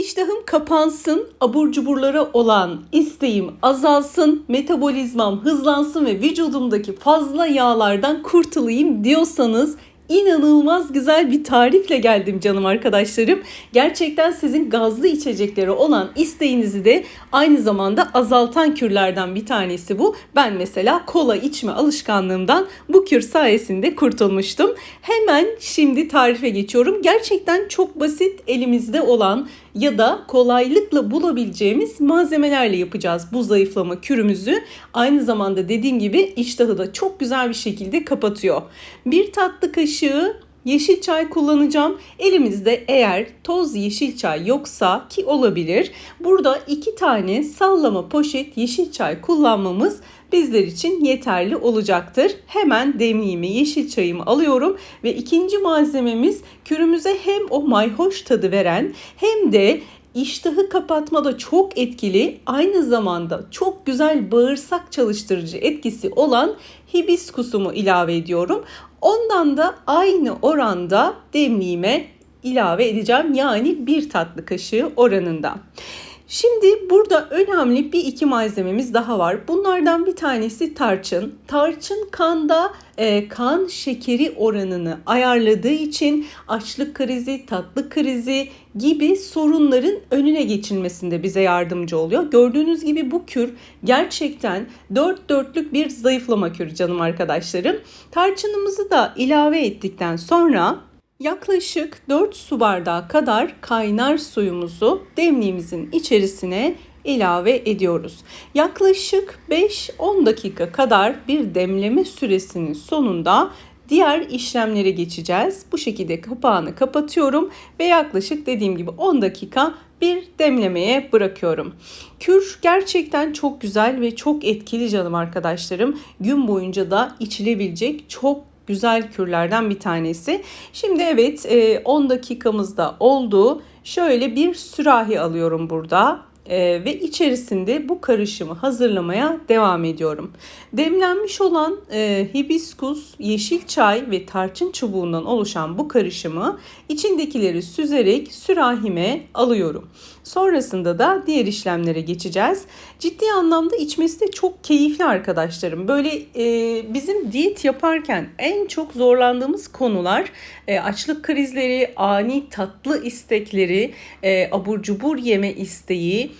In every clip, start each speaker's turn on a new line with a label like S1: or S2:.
S1: İştahım kapansın, abur cuburlara olan isteğim azalsın, metabolizmam hızlansın ve vücudumdaki fazla yağlardan kurtulayım diyorsanız inanılmaz güzel bir tarifle geldim canım arkadaşlarım. Gerçekten sizin gazlı içeceklere olan isteğinizi de aynı zamanda azaltan kürlerden bir tanesi bu. Ben mesela kola içme alışkanlığımdan bu kür sayesinde kurtulmuştum. Hemen şimdi tarife geçiyorum. Gerçekten çok basit elimizde olan ya da kolaylıkla bulabileceğimiz malzemelerle yapacağız bu zayıflama kürümüzü. Aynı zamanda dediğim gibi iştahı da çok güzel bir şekilde kapatıyor. Bir tatlı kaşığı yeşil çay kullanacağım. Elimizde eğer toz yeşil çay yoksa ki olabilir. Burada iki tane sallama poşet yeşil çay kullanmamız bizler için yeterli olacaktır. Hemen demliğimi, yeşil çayımı alıyorum ve ikinci malzememiz kürümüze hem o mayhoş tadı veren hem de iştahı kapatmada çok etkili, aynı zamanda çok güzel bağırsak çalıştırıcı etkisi olan hibiskusumu ilave ediyorum. Ondan da aynı oranda demliğime ilave edeceğim. Yani bir tatlı kaşığı oranında. Şimdi burada önemli bir iki malzememiz daha var. Bunlardan bir tanesi tarçın. Tarçın kanda e, kan şekeri oranını ayarladığı için açlık krizi, tatlı krizi gibi sorunların önüne geçilmesinde bize yardımcı oluyor. Gördüğünüz gibi bu kür gerçekten dört dörtlük bir zayıflama kürü canım arkadaşlarım. Tarçınımızı da ilave ettikten sonra Yaklaşık 4 su bardağı kadar kaynar suyumuzu demliğimizin içerisine ilave ediyoruz. Yaklaşık 5-10 dakika kadar bir demleme süresinin sonunda diğer işlemlere geçeceğiz. Bu şekilde kapağını kapatıyorum ve yaklaşık dediğim gibi 10 dakika bir demlemeye bırakıyorum. Kür gerçekten çok güzel ve çok etkili canım arkadaşlarım. Gün boyunca da içilebilecek çok güzel kürlerden bir tanesi. Şimdi evet 10 e, dakikamız da oldu. Şöyle bir sürahi alıyorum burada e, ve içerisinde bu karışımı hazırlamaya devam ediyorum. Demlenmiş olan e, hibiskus, yeşil çay ve tarçın çubuğundan oluşan bu karışımı içindekileri süzerek sürahime alıyorum. Sonrasında da diğer işlemlere geçeceğiz. Ciddi anlamda içmesi de çok keyifli arkadaşlarım. Böyle e, bizim diyet yaparken en çok zorlandığımız konular e, açlık krizleri, ani tatlı istekleri, e, abur cubur yeme isteği,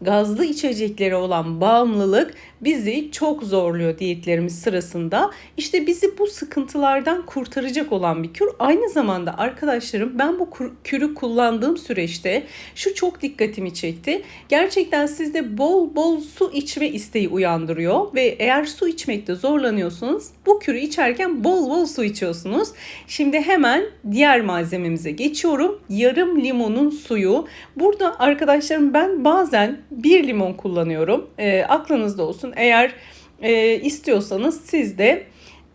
S1: gazlı içeceklere olan bağımlılık bizi çok zorluyor diyetlerimiz sırasında. İşte bizi bu sıkıntılardan kurtaracak olan bir kür. Aynı zamanda arkadaşlarım ben bu kürü kullandığım süreçte şu çok dikkatimi çekti. Gerçekten sizde bol bol su içme isteği uyandırıyor ve eğer su içmekte zorlanıyorsanız bu kürü içerken bol bol su içiyorsunuz. Şimdi hemen diğer malzememize geçiyorum. Yarım limonun suyu. Burada arkadaşlarım ben bazen bir limon kullanıyorum. E, aklınızda olsun eğer e, istiyorsanız siz de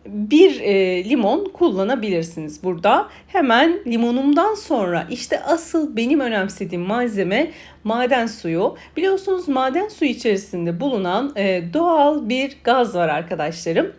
S1: bir e, limon kullanabilirsiniz burada. Hemen limonumdan sonra işte asıl benim önemsediğim malzeme maden suyu. Biliyorsunuz maden suyu içerisinde bulunan e, doğal bir gaz var arkadaşlarım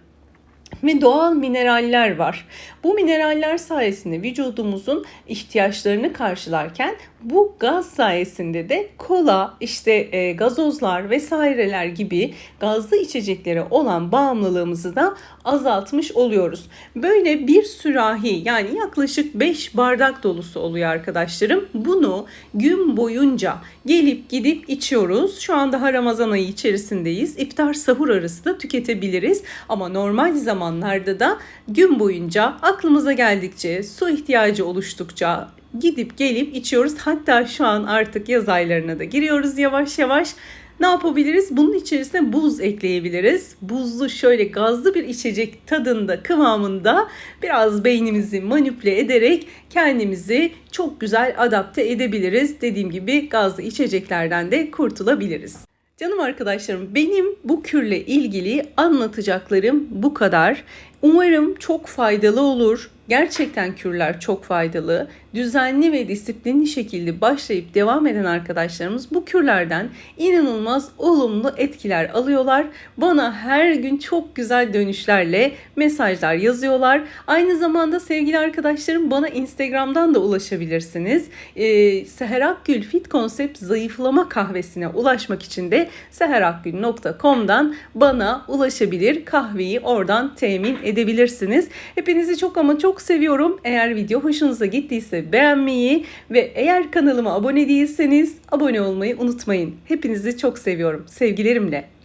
S1: ve doğal mineraller var. Bu mineraller sayesinde vücudumuzun ihtiyaçlarını karşılarken bu gaz sayesinde de kola, işte e, gazozlar vesaireler gibi gazlı içeceklere olan bağımlılığımızı da azaltmış oluyoruz. Böyle bir sürahi yani yaklaşık 5 bardak dolusu oluyor arkadaşlarım. Bunu gün boyunca gelip gidip içiyoruz. Şu anda daha Ramazan ayı içerisindeyiz. İftar sahur arası da tüketebiliriz. Ama normal zamanlarda da gün boyunca aklımıza geldikçe, su ihtiyacı oluştukça gidip gelip içiyoruz. Hatta şu an artık yaz aylarına da giriyoruz yavaş yavaş. Ne yapabiliriz? Bunun içerisine buz ekleyebiliriz. Buzlu şöyle gazlı bir içecek tadında, kıvamında biraz beynimizi manipüle ederek kendimizi çok güzel adapte edebiliriz. Dediğim gibi gazlı içeceklerden de kurtulabiliriz. Canım arkadaşlarım benim bu kürle ilgili anlatacaklarım bu kadar. Umarım çok faydalı olur. Gerçekten kürler çok faydalı. Düzenli ve disiplinli şekilde başlayıp devam eden arkadaşlarımız bu kürlerden inanılmaz olumlu etkiler alıyorlar. Bana her gün çok güzel dönüşlerle mesajlar yazıyorlar. Aynı zamanda sevgili arkadaşlarım bana Instagram'dan da ulaşabilirsiniz. Ee, Seher Akgül Fit Konsept zayıflama kahvesine ulaşmak için de seherakgül.com'dan bana ulaşabilir. Kahveyi oradan temin edebilirsiniz. Hepinizi çok ama çok seviyorum. Eğer video hoşunuza gittiyse beğenmeyi ve eğer kanalıma abone değilseniz abone olmayı unutmayın. Hepinizi çok seviyorum. Sevgilerimle.